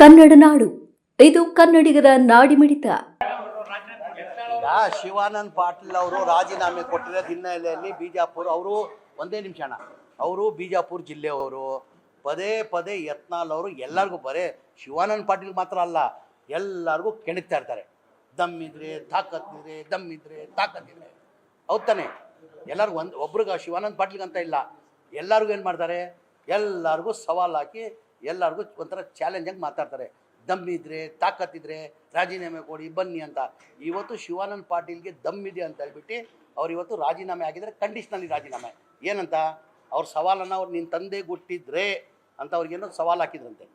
ಕನ್ನಡ ನಾಡು. ಇದು ಕನ್ನಡಿಗರ ನಾಡಿಮಿಡಿತ ಶಿವಾನಂದ್ ಪಾಟೀಲ್ ಅವರು ರಾಜೀನಾಮೆ ಕೊಟ್ಟಿರೋ ಹಿನ್ನೆಲೆಯಲ್ಲಿ ಬಿಜಾಪುರ ಅವರು, ಒಂದೇ ನಿಮಿಷ ಅವರು ಬಿಜಾಪುರ ಜಿಲ್ಲೆಯವರು, ಪದೇ ಪದೇ ಯತ್ನಾಲ್ ಅವರು ಎಲ್ಲರಿಗೂ ಬರೇ ಶಿವಾನಂದ್ ಪಾಟೀಲ್ ಮಾತ್ರ ಅಲ್ಲ, ಎಲ್ಲರಿಗೂ ಕೆಣಕ್ತಾ ಇರ್ತಾರೆ. ದಮ್ಮಿದ್ರೆ ಇದ್ರೆ ದಮ್ಮಿದ್ರೆ ತಾಕತ್ತಿದ್ರೆ ಹೌದ್ ತಾನೆ? ಎಲ್ಲರಿಗೂ ಒಂದು ಒಬ್ರಿಗೆ ಶಿವಾನಂದ್ ಪಾಟೀಲ್ಗಂತ ಇಲ್ಲ. ಎಲ್ಲರಿಗೂ ಏನು ಮಾಡ್ತಾರೆ? ಎಲ್ಲರಿಗೂ ಸವಾಲು ಹಾಕಿ ಎಲ್ಲರಿಗೂ ಒಂಥರ ಚಾಲೆಂಜಾಗಿ ಮಾತಾಡ್ತಾರೆ. ದಮ್ಮಿದ್ರೆ ತಾಕತ್ತಿದ್ರೆ ರಾಜೀನಾಮೆ ಕೊಡಿ, ಬನ್ನಿ ಅಂತ. ಇವತ್ತು ಶಿವಾನಂದ್ ಪಾಟೀಲ್ಗೆ ದಮ್ಮಿದೆ ಅಂತ ಹೇಳ್ಬಿಟ್ಟು ಅವ್ರು ಇವತ್ತು ರಾಜೀನಾಮೆ ಆಗಿದ್ದಾರೆ ಕಂಡೀಷ್ನಲ್ಲಿ ರಾಜೀನಾಮೆ. ಏನಂತ? ಅವ್ರ ಸವಾಲನ್ನು ಅವ್ರು ನಿನ್ನ ತಂದೆ ಹುಟ್ಟಿದ್ರೆ ಅಂತ ಅವ್ರಿಗೇನೋ ಸವಾಲು ಹಾಕಿದ್ರಂತೆ.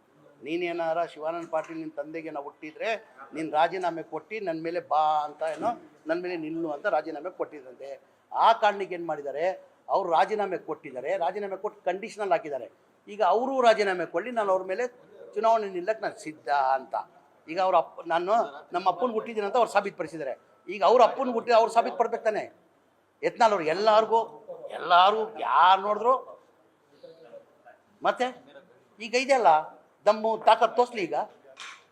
ನೀನೇನಾರ ಶಿವಾನಂದ ಪಾಟೀಲ್ ನಿನ್ನ ತಂದೆಗೆ ನಾವು ಹುಟ್ಟಿದ್ರೆ ನೀನು ರಾಜೀನಾಮೆ ಕೊಟ್ಟು ನನ್ನ ಮೇಲೆ ಬಾ ಅಂತ ಏನೋ ನನ್ನ ಮೇಲೆ ನಿಲ್ಲು ಅಂತ ರಾಜೀನಾಮೆ ಕೊಟ್ಟಿದ್ರಂತೆ. ಆ ಕಾರಣಕ್ಕೆ ಏನು ಮಾಡಿದ್ದಾರೆ? ಅವ್ರು ರಾಜೀನಾಮೆ ಕೊಟ್ಟಿದ್ದಾರೆ, ರಾಜೀನಾಮೆ ಕೊಟ್ಟು ಕಂಡೀಷನಲ್ ಹಾಕಿದ್ದಾರೆ. ಈಗ ಅವರು ರಾಜೀನಾಮೆ ಕೊಡಲಿ, ನಾನು ಅವ್ರ ಮೇಲೆ ಚುನಾವಣೆ ನಿಲ್ಲಕ್ಕೆ ನಾನು ಸಿದ್ಧ ಅಂತ. ಈಗ ಅವ್ರ ಅಪ್ಪ, ನಾನು ನಮ್ಮ ಅಪ್ಪನ ಹುಟ್ಟಿದ್ದೀನಿ ಅಂತ ಅವ್ರು ಸಾಬೀತುಪಡಿಸಿದ್ದಾರೆ. ಈಗ ಅವ್ರ ಅಪ್ಪನ ಹುಟ್ಟಿ ಅವ್ರು ಸಾಬೀತುಪಡ್ಬೇಕು ತಾನೆ. ಯತ್ನಾಳ್ ಅವ್ರು ಎಲ್ಲರಿಗೂ ಎಲ್ಲರೂ ಯಾರು ನೋಡಿದ್ರು. ಮತ್ತೆ ಈಗ ಇದೆಯಲ್ಲ ದಮ್ಮು ತಾಕತ್ ತೋರಿಸ್ಲಿ ಈಗ.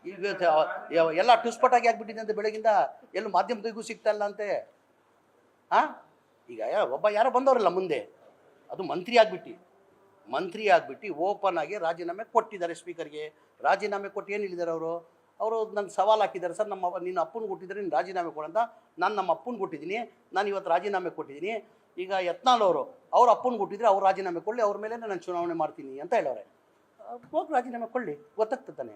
ಈಗ ಎಲ್ಲ ಟುಸ್ಪಟಾಗಿ ಆಗ್ಬಿಟ್ಟಿದೆ ಅಂತ ಬೆಳಗಿಂದ ಎಲ್ಲೂ ಮಾಧ್ಯಮದಿಗೂ ಸಿಗ್ತಾ ಇಲ್ಲ ಅಂತೆ. ಹಾ? ಈಗ ಒಬ್ಬ ಯಾರೋ ಬಂದವರಲ್ಲ ಮುಂದೆ, ಅದು ಮಂತ್ರಿ ಆಗ್ಬಿಟ್ಟು. ಮಂತ್ರಿ ಆಗ್ಬಿಟ್ಟು ಓಪನ್ ಆಗಿ ರಾಜೀನಾಮೆ ಕೊಟ್ಟಿದ್ದಾರೆ ಸ್ಪೀಕರ್ಗೆ ರಾಜೀನಾಮೆ ಕೊಟ್ಟು ಏನು ಹೇಳಿದ್ದಾರೆ ಅವರು? ಅವರು ನನ್ನ ಸವಾಲು ಹಾಕಿದ್ದಾರೆ, ಸರ್, ನಮ್ಮ ನಿನ್ನ ಅಪ್ಪನ ಕೊಟ್ಟಿದ್ದಾರೆ, ನೀನು ರಾಜೀನಾಮೆ ಕೊಡಂತ ನಾನು ನಮ್ಮ ಅಪ್ಪನ ಕೊಟ್ಟಿದ್ದೀನಿ. ನಾನು ಇವತ್ತು ರಾಜೀನಾಮೆ ಕೊಟ್ಟಿದ್ದೀನಿ. ಈಗ ಯತ್ನಾಳ್ ಅವರು, ಅವ್ರ ಅಪ್ಪನ ಕೊಟ್ಟಿದ್ರೆ ಅವ್ರು ರಾಜೀನಾಮೆ ಕೊಡಲಿ, ಅವ್ರ ಮೇಲೆ ನಾನು ಚುನಾವಣೆ ಮಾಡ್ತೀನಿ ಅಂತ ಹೇಳೋರೆ ಹೋಗಿ ರಾಜೀನಾಮೆ ಕೊಡಲಿ, ಗೊತ್ತಾಗ್ತದೆ ತಾನೆ?